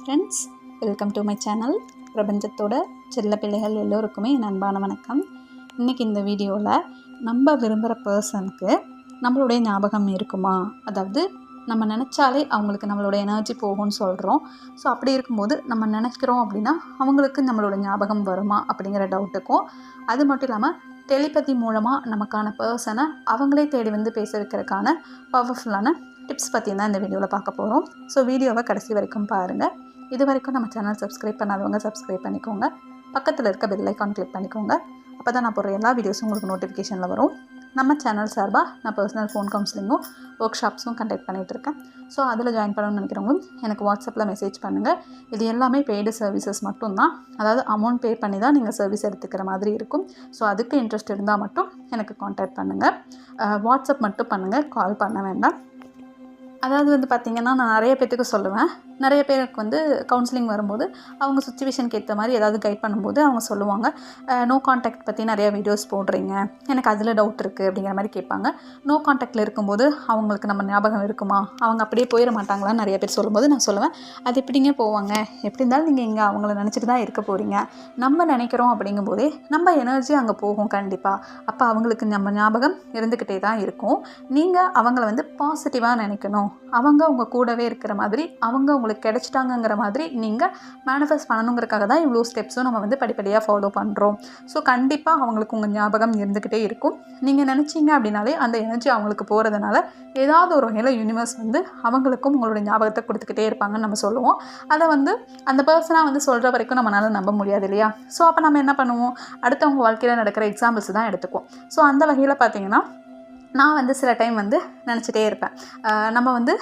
Friends welcome to my channel பிரபஞ்சத்தோட செல்ல பிள்ளைகள் எல்லோருக்குமே என் அன்பான வணக்கம். இன்றைக்கி இந்த வீடியோவில் நம்ம விரும்புகிற பர்சனுக்கு நம்மளுடைய ஞாபகம் இருக்குமா? அதாவது நம்ம நினச்சாலே அவங்களுக்கு நம்மளோட எனர்ஜி போகும்னு சொல்கிறோம் ஸோ அப்படி இருக்கும்போது நம்ம நினைக்கிறோம் அப்படின்னா அவங்களுக்கு நம்மளோட ஞாபகம் வருமா அப்படிங்கிற டவுட்டுக்கும் அது மட்டும் இல்லாமல் டெலிபதி மூலமாக நமக்கான பர்சனை அவங்களே தேடி வந்து பேச வைக்கிறதுக்கான பவர்ஃபுல்லான டிப்ஸ் பற்றி தான் இந்த வீடியோவில் பார்க்க போகிறோம் ஸோ வீடியோவை கடைசி வரைக்கும் பாருங்கள் இது வரைக்கும் நம்ம சேனல் சப்ஸ்கிரைப் பண்ணாதவங்க சப்ஸ்கிரைப் பண்ணிக்கோங்க. பக்கத்தில் இருக்க பெல் ஐக்கான் கிளிக் பண்ணிக்கோங்க. அப்போ தான் நான் போடுற எல்லா வீடியோஸும் உங்களுக்கு நோட்டிஃபிகேஷனில் வரும். நம்ம சேனல் சார்பாக நான் பர்சனல் ஃபோன் கவுன்சிலிங்கும் ஒர்க் ஷாப்ஸும் கண்டக்ட் பண்ணிகிட்டு இருக்கேன். ஸோ அதில் ஜாயின் பண்ணணும்னு நினைக்கிறவங்களும் எனக்கு வாட்ஸ்அப்பில் மெசேஜ் பண்ணுங்கள் இது எல்லாமே பெய்டு சர்வீசஸ் மட்டும்தான். அதாவது அமௌண்ட் பே பண்ணி தான் நீங்கள் சர்வீஸ் எடுத்துக்கிற மாதிரி இருக்கும். ஸோ அதுக்கு இன்ட்ரெஸ்ட் இருந்தால் மட்டும் எனக்கு காண்டாக்ட் பண்ணுங்கள் வாட்ஸ்அப் மட்டும் பண்ணுங்கள் கால் பண்ண வேண்டாம். அதாவது வந்து பார்த்திங்கன்னா நான் நிறைய பேர்த்துக்கு சொல்லுவேன். நிறைய பேருக்கு வந்து கவுன்சிலிங் வரும்போது அவங்க சுச்சுவேஷனுக்கு ஏற்ற மாதிரி ஏதாவது கைட் பண்ணும்போது அவங்க சொல்லுவாங்க. நோ காண்டாக்ட் பற்றி நிறைய வீடியோஸ் போடுறீங்க. எனக்கு அதில் டவுட் இருக்குது அப்படிங்கிற மாதிரி கேட்பாங்க. நோ காண்டாக்டில் இருக்கும்போது அவங்களுக்கு நம்ம ஞாபகம் இருக்குமா? அவங்க அப்படியே போயிட மாட்டாங்களான்னு நிறைய பேர் சொல்லும்போது நான் சொல்லுவேன். அது எப்படிங்க போவாங்க? எப்படி இருந்தாலும் நீங்கள் இங்கே அவங்கள நினச்சிட்டு தான் இருக்க போகிறீங்க நம்ம நினைக்கிறோம் அப்படிங்கும்போதே நம்ம எனர்ஜி அங்கே போகும் கண்டிப்பாக அப்போ அவங்களுக்கு நம்ம ஞாபகம் இருந்துக்கிட்டே தான் இருக்கும். நீங்கள் அவங்கள வந்து பாசிட்டிவாக நினைக்கணும். அவங்க உங்கள் கூடவே இருக்கிற மாதிரி அவங்க உங்களுக்கு கிடைச்சிட்டாங்கங்கிற மாதிரி நீங்கள் மேனிஃபெஸ்ட் பண்ணணுங்கிறக்காக தான் இவ்வளோ ஸ்டெப்ஸும் நம்ம வந்து படிப்படியாக ஃபாலோ பண்ணுறோம் ஸோ கண்டிப்பாக அவங்களுக்கு உங்கள் ஞாபகம் இருந்துக்கிட்டே இருக்கும். நீங்கள் நினச்சிங்க அப்படின்னாலே அந்த எனர்ஜி அவங்களுக்கு போகிறதுனால ஏதாவது ஒரு வகையில் யூனிவர்ஸ் வந்து அவங்களுக்கும் உங்களோட ஞாபகத்தை கொடுத்துக்கிட்டே இருப்பாங்கன்னு நம்ம சொல்லுவோம். அதை வந்து அந்த பர்சனாக வந்து சொல்கிற வரைக்கும் நம்மளால் நம்ப முடியாது இல்லையா? ஸோ அப்போ நம்ம என்ன பண்ணுவோம்? அடுத்தவங்க வாழ்க்கையில் நடக்கிற எக்ஸாம்பிள்ஸ் தான் எடுத்துக்குவோம். ஸோ அந்த வகையில் பார்த்தீங்கன்னா நான் வந்து சில டைம் வந்து நினச்சிட்டே இருப்பேன். நம்ம வந்து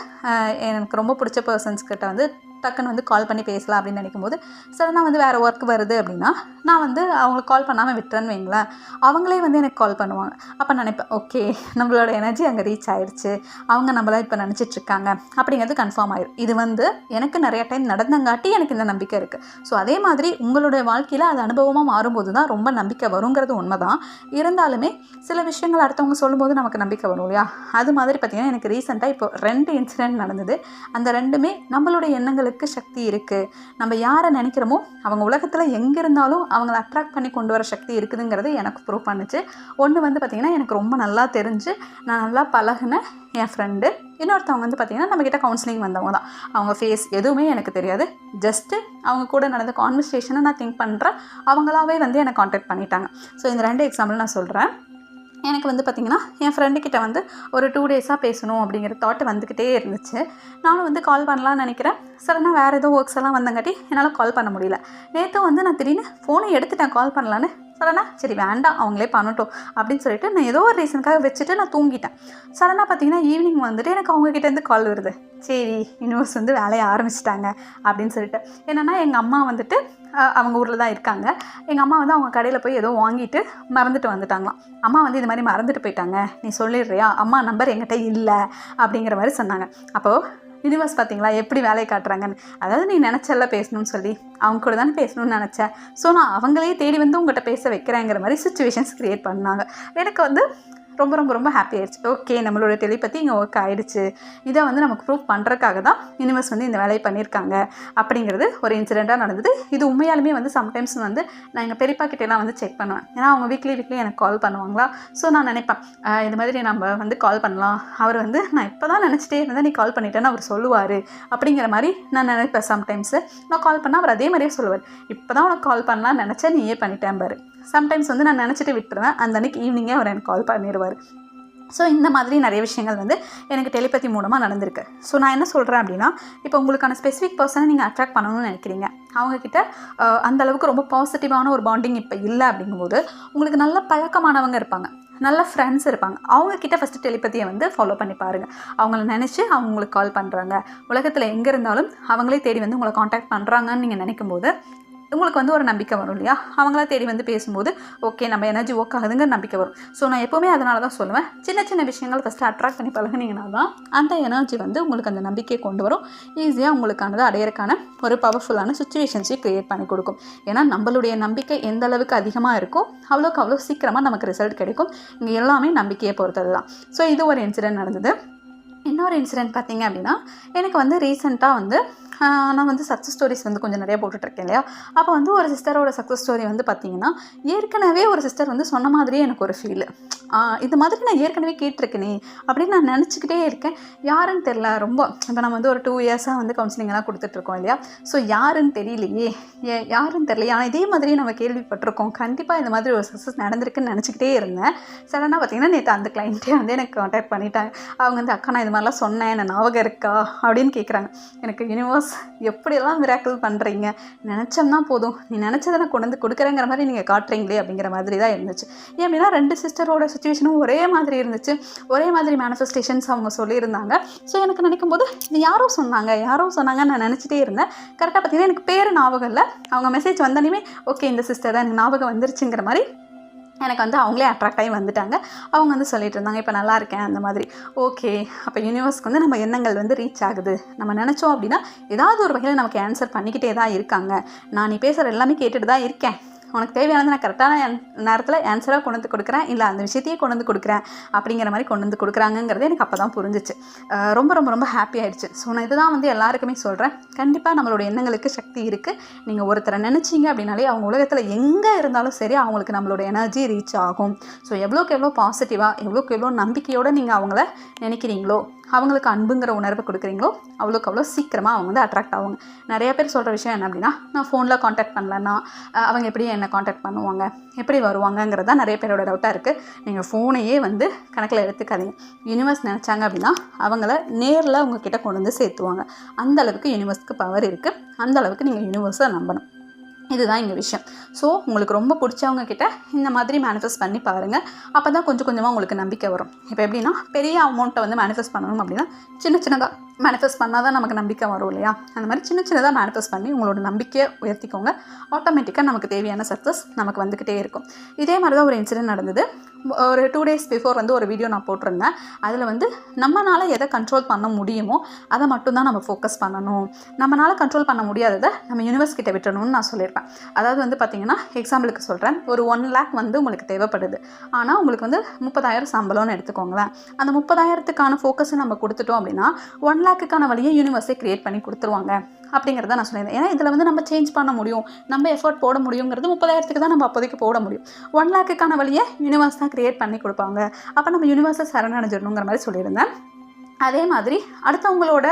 எனக்கு ரொம்ப பிடிச்ச பர்சன்ஸ் கிட்ட வந்து டக்குன்னு வந்து கால் பண்ணி பேசலாம் அப்படின்னு நினைக்கும்போது சடனாக வந்து வேறு ஒர்க் வருது அப்படின்னா நான் வந்து அவங்களுக்கு கால் பண்ணாமல் விட்டுறேன்னு வைங்களேன். அவங்களே வந்து எனக்கு கால் பண்ணுவாங்க. அப்போ நினைப்பேன் ஓகே நம்மளோட எனர்ஜி அங்கே ரீச் ஆயிடுச்சு அவங்க நம்மளாம் இப்போ நினச்சிட்ருக்காங்க அப்படிங்கிறது கன்ஃபார்ம் ஆயிடும் இது வந்து எனக்கு நிறைய டைம் நடந்தங்காட்டி எனக்கு இந்த நம்பிக்கை இருக்குது ஸோ அதே மாதிரி உங்களுடைய வாழ்க்கையில் அது அனுபவமாக மாறும்போது தான் ரொம்ப நம்பிக்கை வருங்கிறது உண்மை தான் இருந்தாலுமே சில விஷயங்கள் அடுத்தவங்க சொல்லும்போது நமக்கு நம்பிக்கை வரும் இல்லையா? அது மாதிரி பார்த்திங்கன்னா எனக்கு ரீசெண்டாக இப்போ ரெண்டு இன்சிடென்ட் நடந்தது. அந்த ரெண்டுமே நம்மளுடைய எண்ணங்கள் அவங்களுக்கு சக்தி இருக்குது நம்ம யாரை நினைக்கிறோமோ அவங்க உலகத்தில் எங்கே இருந்தாலும் அவங்கள அட்ராக்ட் பண்ணி கொண்டு வர சக்தி இருக்குதுங்கிறது எனக்கு ப்ரூவ் பண்ணுச்சு. ஒன்று வந்து பார்த்திங்கன்னா எனக்கு ரொம்ப நல்லா தெரிஞ்சு நான் நல்லா பழகின என் ஃப்ரெண்டு இன்னொருத்தவங்க வந்து பார்த்திங்கன்னா நம்மக்கிட்ட கவுன்சிலிங் வந்தவங்க தான். அவங்க ஃபேஸ் எதுவுமே எனக்கு தெரியாது. ஜஸ்ட்டு அவங்க கூட நடந்த கான்வர்சேஷனை நான் திங்க் பண்ணுறேன் அவங்களாவே வந்து என்னை காண்டாக்ட் பண்ணிட்டாங்க. ஸோ இந்த ரெண்டு எக்ஸாம்பிள் நான் சொல்கிறேன் எனக்கு வந்து பார்த்திங்கன்னா என் ஃப்ரெண்டுக்கிட்ட வந்து ஒரு டூ டேஸாக பேசணும் அப்படிங்கிற தாட் வந்துக்கிட்டே இருந்துச்சு. நானும் வந்து கால் பண்ணலான்னு நினைக்கிறேன். சடனாக வேறு ஏதோ ஒர்க்ஸ் எல்லாம் வந்தங்காட்டி என்னால் கால் பண்ண முடியல. நேற்று வந்து நான் திடீர்னு ஃபோனை எடுத்துட்டேன் கால் பண்ணலான்னு சடனாக சரி வேண்டாம் அவங்களே பண்ணட்டும் அப்படின்னு சொல்லிட்டு நான் ஏதோ ஒரு ரீசனுக்காக வச்சுட்டு நான் தூங்கிட்டேன். சடனாக பார்த்தீங்கன்னா ஈவினிங் வந்துட்டு எனக்கு அவங்கக்கிட்டேருந்து கால் வருது. சரி யூனிவர்ஸ் வந்து வேலையை ஆரம்பிச்சிட்டாங்க அப்படின்னு சொல்லிட்டு. என்னென்னா எங்கள் அம்மா வந்துட்டு அவங்க ஊரில் தான் இருக்காங்க. எங்கள் அம்மா வந்து அவங்க கடையில் போய் ஏதோ வாங்கிட்டு மறந்துட்டு வந்துட்டாங்களாம். அம்மா வந்து இது மாதிரி மறந்துட்டு போயிட்டாங்க. நீ சொல்லிடுறியா? அம்மா நம்பர் எங்கிட்ட இல்லை அப்படிங்கிற மாதிரி சொன்னாங்க. அப்போது யூனிவர்ஸ் பார்த்தீங்களா எப்படி வேலையை காட்டுறாங்கன்னு. அதாவது நீ நினச்சல பேசணும்னு சொல்லி அவங்க கூட தானே பேசணும்னு நினச்சேன் ஸோ நான் அவங்களே தேடி வந்து உங்கள்கிட்ட பேச வைக்கிறேங்கிற மாதிரி சுச்சுவேஷன்ஸ் க்ரியேட் பண்ணாங்க. எனக்கு வந்து ரொம்ப ரொம்ப ரொம்ப ஹாப்பி ஆயிடுச்சு. ஓகே நம்மளோட டெலிபத்தி இங்கே ஒர்க் ஆயிடுச்சு. இதை வந்து நமக்கு ப்ரூவ் பண்ணுறதுக்காக தான் யூனிவர்ஸ் வந்து இந்த வேலையை பண்ணியிருக்காங்க. அப்படிங்கிறது ஒரு இன்சிடெண்ட்டாக நடந்தது. இது உண்மையாலுமே வந்து சம்டைம்ஸ் வந்து நான் எங்கள் பெரியப்பா கிட்டேலாம் வந்து செக் பண்ணுவேன். ஏன்னா அவங்க வீக்லி வீக்லி எனக்கு கால் பண்ணுவாங்களா? ஸோ நான் நினைப்பேன் இது மாதிரி நம்ம வந்து கால் பண்ணலாம். அவர் வந்து நான் இப்போ தான் நினச்சிட்டே இருந்தேன் நீ கால் பண்ணிட்டேன்னு அவர் சொல்லுவார். அப்படிங்கிற மாதிரி நான் நினைப்பேன் சம்டைம்ஸு நான் கால் பண்ணால் அவர் அதே மாதிரியே சொல்லுவார். இப்போ தான் உனக்கு கால் பண்ணலாம் நினச்சா நீயே பண்ணிட்டேன் பாரு. சம்டைம்ஸ் வந்து நான் நினச்சிட்டு விட்டுருவேன். அந்த அன்னைக்கு ஈவினிங்கே அவர் எனக்கு கால் பண்ணிடுவார் ஸோ இந்த மாதிரி நிறைய விஷயங்கள் வந்து எனக்கு டெலிபதி மூலமாக நடந்திருக்கு. ஸோ நான் என்ன சொல்கிறேன் அப்படின்னா இப்போ உங்களுக்கான ஸ்பெசிஃபிக் பர்சனை நீங்கள் அட்ராக்ட் பண்ணணும்னு நினைக்கிறீங்க. அவங்கக்கிட்ட அந்த அளவுக்கு ரொம்ப பாசிட்டிவான ஒரு பாண்டிங் இப்போ இல்லை அப்படிங்கும்போது உங்களுக்கு நல்ல பழக்கமானவங்க இருப்பாங்க. நல்ல ஃப்ரெண்ட்ஸ் இருப்பாங்க. அவங்கக்கிட்ட ஃபஸ்ட்டு டெலிபதியை வந்து ஃபாலோ பண்ணி பாருங்கள் அவங்கள நினச்சி அவங்க உங்களுக்கு கால் பண்ணுறாங்க உலகத்தில் எங்கே இருந்தாலும் அவங்களே தேடி வந்து உங்களை காண்டாக்ட் பண்ணுறாங்கன்னு நீங்கள் நினைக்கும் போது உங்களுக்கு வந்து ஒரு நம்பிக்கை வரும் இல்லையா? அவங்களா தேடி வந்து பேசும்போது ஓகே நம்ம எனர்ஜி ஒர்க் ஆகுதுங்கிற நம்பிக்கை வரும். ஸோ நான் எப்போவுமே அதனால தான் சொல்லுவேன். சின்ன சின்ன விஷயங்கள் ஃபஸ்ட்டு அட்ராக்ட் பண்ணி பழகினீங்கன்னா தான் அந்த எனர்ஜி வந்து உங்களுக்கு அந்த நம்பிக்கையை கொண்டு வரும். ஈஸியாக உங்களுக்கானது அடையிறக்கான ஒரு பவர்ஃபுல்லான சுச்சுவேஷன்ஸையும் க்ரியேட் பண்ணி கொடுக்கும். ஏன்னா நம்மளுடைய நம்பிக்கை எந்த அளவுக்கு அதிகமாக இருக்கோ அவ்வளோக்கு அவ்வளோ சீக்கிரமாக நமக்கு ரிசல்ட் கிடைக்கும். இங்கே எல்லாமே நம்பிக்கையை பொறுத்தது தான். ஸோ இது ஒரு இன்சிடென்ட் நடந்தது. இன்னொரு இன்சிடென்ட் பார்த்தீங்க அப்படின்னா எனக்கு வந்து ரீசெண்டாக வந்து நான் வந்து சக்ஸஸ் ஸ்டோரிஸ் வந்து கொஞ்சம் நிறையா போட்டுட்ருக்கேன் இல்லையா? அப்போ வந்து ஒரு சிஸ்டரோட சக்ஸஸ் ஸ்டோரி வந்து பார்த்திங்கன்னா ஏற்கனவே ஒரு சிஸ்டர் வந்து சொன்ன மாதிரியே எனக்கு ஒரு ஃபீல் இது மாதிரி நான் ஏற்கனவே கேட்டிருக்கேனே அப்படின்னு நான் நினச்சிக்கிட்டே இருக்கேன். யாருன்னு தெரில ரொம்ப இப்போ நம்ம வந்து ஒரு டூ இயர்ஸாக வந்து கவுன்சிலிங்லாம் கொடுத்துட்ருக்கோம் இல்லையா? ஸோ யாருன்னு தெரியலையே. ஏ யாருன்னு தெரியலையே. ஆனால் இதே மாதிரி நம்ம கேள்விப்பட்டிருக்கோம். கண்டிப்பாக இந்த மாதிரி ஒரு சக்ஸஸ் நடந்திருக்குன்னு நினச்சிக்கிட்டே இருந்தேன். சடனாக பார்த்தீங்கன்னா நேற்று அந்த கிளைண்ட்டே வந்து எனக்கு காண்டாக்ட் பண்ணிட்டாங்க. அவங்க வந்து அக்கா நான் இது மாதிரிலாம் சொன்னேன். என்ன ஞாபகம் இருக்கா? அப்படின்னு கேட்குறாங்க எனக்கு யூனிவர்ஸ் எப்படியெல்லாம் மிராக்கிள் பண்ணுறீங்க நினச்சோம்னா போதும். நீ நினச்சதை நான் கொண்டு வந்து கொடுக்குறேங்கிற மாதிரி நீங்கள் காட்டுறீங்களே அப்படிங்கிற மாதிரி தான் இருந்துச்சு. ஏன் அப்படின்னா ரெண்டு சிஸ்டரோட சுச்சுவேஷனும் ஒரே மாதிரி இருந்துச்சு. ஒரே மாதிரி மேனிஃபெஸ்டேஷன்ஸ் அவங்க சொல்லியிருந்தாங்க. ஸோ எனக்கு நினைக்கும் போது இது யாரோ சொன்னாங்க. யாரோ சொன்னாங்கன்னு நான் நினச்சிட்டே இருந்தேன். கரெக்டாக பார்த்தீங்கன்னா எனக்கு பேர் ஞாபகம் இல்லை. அவங்க மெசேஜ் வந்தோடனே ஓகே இந்த சிஸ்டர் தான் எனக்கு ஞாபகம் வந்துருச்சுங்கிற மாதிரி எனக்கு வந்து அவங்களே அட்ராக்ட் ஆகி வந்துட்டாங்க. அவங்க வந்து சொல்லிட்டு இருந்தாங்க இப்போ நல்லா இருக்கேன் அந்த மாதிரி. ஓகே அப்போ யூனிவர்ஸ்க்கு வந்து நம்ம எண்ணங்கள் வந்து ரீச் ஆகுது. நம்ம நினச்சோம் அப்படின்னா ஏதாவது ஒரு வகையில் நமக்கு ஆன்சர் பண்ணிக்கிட்டே தான் இருக்காங்க. நான் நீ பேசுகிற எல்லாமே கேட்டுட்டு தான் இருக்கேன். உனக்கு தேவையானது நான் கரெக்டான நேரத்தில் ஆன்சராக கொண்டு வந்து கொடுக்குறேன். இல்லை அந்த விஷயத்தையே கொண்டு வந்து கொடுக்குறேன் அப்படிங்கிற மாதிரி கொண்டு வந்து கொடுக்குறாங்கங்கிறது எனக்கு அப்போ தான் புரிஞ்சிச்சு ரொம்ப ரொம்ப ரொம்ப ஹாப்பி ஆயிடுச்சு. ஸோ நான் இதுதான் வந்து எல்லாருக்குமே சொல்கிறேன் கண்டிப்பாக நம்மளோட எண்ணங்களுக்கு சக்தி இருக்குது நீங்கள் ஒருத்தரை நினச்சிங்க அப்படின்னாலே அவங்க உலகத்தில் எங்கே இருந்தாலும் சரி அவங்களுக்கு நம்மளோட எனர்ஜி ரீச் ஆகும். ஸோ எவ்வளோக்கு எவ்வளோ பாசிட்டிவாக எவ்வளோக்கு எவ்வளோ நம்பிக்கையோடு நீங்கள் அவங்கள நினைக்கிறீங்களோ அவங்களுக்கு அன்புங்கிற உணர்வை கொடுக்குறீங்களோ அவ்வளோக்கு அவ்வளோ சீக்கிரமாக அவங்க வந்து அட்ராக்ட் ஆவாங்க. நிறைய பேர் சொல்கிற விஷயம் என்ன அப்படின்னா நான் ஃபோனில் காண்டாக்ட் பண்ணலன்னா அவங்க எப்படி என்னை காண்டாக்ட் பண்ணுவாங்க? எப்படி வருவாங்கங்கிறது தான் நிறைய பேரோட டவுட்டாக இருக்குது நீங்கள் ஃபோனையே வந்து கணக்கில் எடுத்துக்காதீங்க. யூனிவர்ஸ் நினச்சாங்க அப்படின்னா அவங்கள நேரில் உங்ககிட்ட கொண்டு வந்து சேர்த்துவாங்க. அந்த அளவுக்கு யூனிவர்ஸ்க்கு பவர் இருக்குது அந்த அளவுக்கு நீங்கள் யூனிவர்ஸை நம்பணும். இதுதான் இங்கே விஷயம். ஸோ உங்களுக்கு ரொம்ப பிடிச்சவங்க கிட்ட இந்த மாதிரி மேனிஃபெஸ்ட் பண்ணி பாருங்கள் அப்போ தான் கொஞ்சம் கொஞ்சமாக உங்களுக்கு நம்பிக்கை வரும். இப்போ எப்படின்னா பெரிய அமௌண்ட்டை வந்து மேனிஃபெஸ்ட் பண்ணணும் அப்படின்னா சின்ன சின்னதாக மேனிஃபெஸ்ட் பண்ணால் தான் நமக்கு நம்பிக்கை வரும் இல்லையா? அந்த மாதிரி சின்ன சின்னதாக மேனிஃபெஸ்ட் பண்ணி உங்களோட நம்பிக்கையை உயர்த்திக்கோங்க. ஆட்டோமேட்டிக்காக நமக்கு தேவையான சக்ஸஸ் நமக்கு வந்துக்கிட்டே இருக்கும். இதே மாதிரி தான் ஒரு இன்சிடென்ட் நடந்தது. ஒரு டூ டேஸ் பிஃபோர் வந்து ஒரு வீடியோ நான் போட்டிருந்தேன். அதில் வந்து நம்மளால் எதை கண்ட்ரோல் பண்ண முடியுமோ அதை மட்டும்தான் நம்ம ஃபோக்கஸ் பண்ணணும். நம்மளால் கண்ட்ரோல் பண்ண முடியாததை நம்ம யூனிவர்ஸ் கிட்ட விட்டுறணும்னு நான் சொல்லியிருப்பேன். அதாவது வந்து பார்த்தீங்கன்னா எக்ஸாம்பிளுக்கு சொல்கிறேன். ஒரு ஒன் லேக் வந்து உங்களுக்கு தேவைப்படுது. ஆனால் உங்களுக்கு வந்து முப்பதாயிரம் சம்பளம்னு எடுத்துக்கோங்களேன். அந்த முப்பதாயிரத்துக்கான ஃபோக்கஸை நம்ம கொடுத்துட்டோம் அப்படின்னா ஒன் லேக்குக்கான வழியை யூனிவர்ஸே க்ரியேட் பண்ணி கொடுத்துருவாங்க. அப்படிங்கிறத நான் சொல்லியிருந்தேன். ஏன்னா இதில் வந்து நம்ம சேஞ்ச் பண்ண முடியும். நம்ம எஃபர்ட் போட முடியுங்கிறது முப்பதாயிரத்துக்கு தான் நம்ம அப்போதைக்கு போட முடியும். ஒன் லேக்குக்கான வழியை யூனிவர்ஸ் தான் க்ரியேட் பண்ணி கொடுப்பாங்க. அப்போ நம்ம யூனிவர்ஸை சரணடைஞ்சிடணுங்கிற மாதிரி சொல்லியிருந்தேன். அதே மாதிரி அடுத்தவங்களோட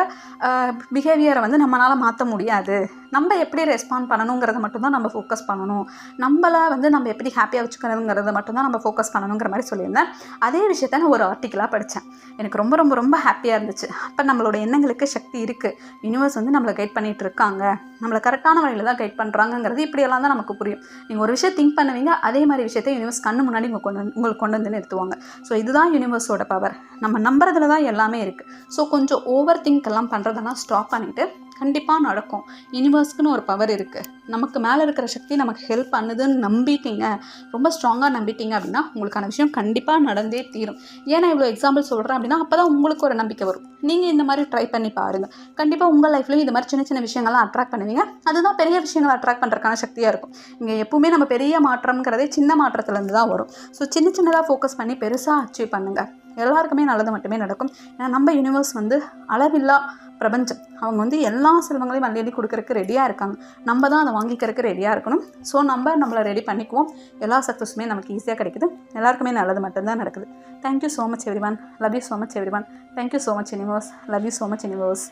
பிஹேவியரை வந்து நம்மளால் மாற்ற முடியாது. நம்ம எப்படி ரெஸ்பாண்ட் பண்ணணுங்கிறத மட்டும்தான் நம்ம ஃபோக்கஸ் பண்ணணும். நம்மளை வந்து நம்ம எப்படி ஹாப்பியாக வச்சுக்கணுங்கிறத மட்டும்தான் நம்ம ஃபோக்கஸ் பண்ணணுங்கிற மாதிரி சொல்லியிருந்தேன். அதே விஷயத்த நான் ஒரு ஆர்டிக்கலாக படித்தேன் எனக்கு ரொம்ப ரொம்ப ரொம்ப ஹாப்பியாக இருந்துச்சு. அப்போ நம்மளோட எண்ணங்களுக்கு சக்தி இருக்குது யூனிவர்ஸ் வந்து நம்மளை கைட் பண்ணிகிட்டு இருக்காங்க. நம்மளை கரெக்டான வழியில் தான் கைட் பண்ணுறாங்கங்கிறது இப்படியெல்லாம் தான் நமக்கு புரியும். நீங்கள் ஒரு விஷயம் திங்க் பண்ணுவீங்க அதே மாதிரி விஷயத்தை யூனிவர்ஸ் கண்ணு முன்னாடி உங்களுக்கு கொண்டு வந்து- உங்களுக்கு கொண்டு வந்து நிறுத்துவாங்க. ஸோ இதுதான் யூனிவர்ஸோட பவர் நம்ம நம்புறதுல தான் எல்லாமே இருக்குது ஸோ கொஞ்சம் ஓவர் திங்க் எல்லாம் பண்ணுறதெல்லாம் ஸ்டாப் பண்ணிவிட்டு கண்டிப்பாக நடக்கும். யூனிவர்ஸ்க்குன்னு ஒரு பவர் இருக்குது நமக்கு மேலே இருக்கிற சக்தி நமக்கு ஹெல்ப் பண்ணுதுன்னு நம்பிட்டீங்க ரொம்ப ஸ்ட்ராங்காக நம்பிட்டீங்க அப்படின்னா உங்களுக்கான விஷயம் கண்டிப்பாக நடந்தே தீரும். ஏன்னா இவ்வளோ எக்ஸாம்பிள் சொல்கிறேன் அப்படின்னா அப்போ தான் உங்களுக்கு ஒரு நம்பிக்கை வரும். நீங்கள் இந்த மாதிரி ட்ரை பண்ணி பாருங்கள் கண்டிப்பாக உங்கள் லைஃப்லையும் இந்த மாதிரி சின்ன சின்ன விஷயங்கள்லாம் அட்ராக்ட் பண்ணுவீங்க. அதுதான் பெரிய விஷயங்களை அட்ராக்ட் பண்ணுறதுக்கான சக்தியாக இருக்கும். இங்கே எப்பவுமே நம்ம பெரிய மாற்றம்ங்கிறதே சின்ன மாற்றத்துலேருந்து தான் வரும். ஸோ சின்ன சின்னதாக ஃபோக்கஸ் பண்ணி பெருசாக அச்சீவ் பண்ணுங்கள் எல்லாருக்குமே நல்லது மட்டுமே நடக்கும். ஏன்னா நம்ம யூனிவர்ஸ் வந்து அளவில்லா பிரபஞ்சம். அவங்க வந்து எல்லா செல்வங்களையும் அள்ளி எழுதி கொடுக்கறக்கு ரெடியாக இருக்காங்க. நம்ம தான் அதை வாங்கிக்கிறதுக்கு ரெடியாக இருக்கணும். ஸோ நம்ம நம்மளை ரெடி பண்ணிக்குவோம். எல்லா சக்ஸஸுமே நமக்கு ஈஸியாக கிடைக்குது. எல்லாருக்குமே நல்லது மட்டும்தான் நடக்குது. Thank you so much everyone love you so much everyone thank you so much universe love you so much universe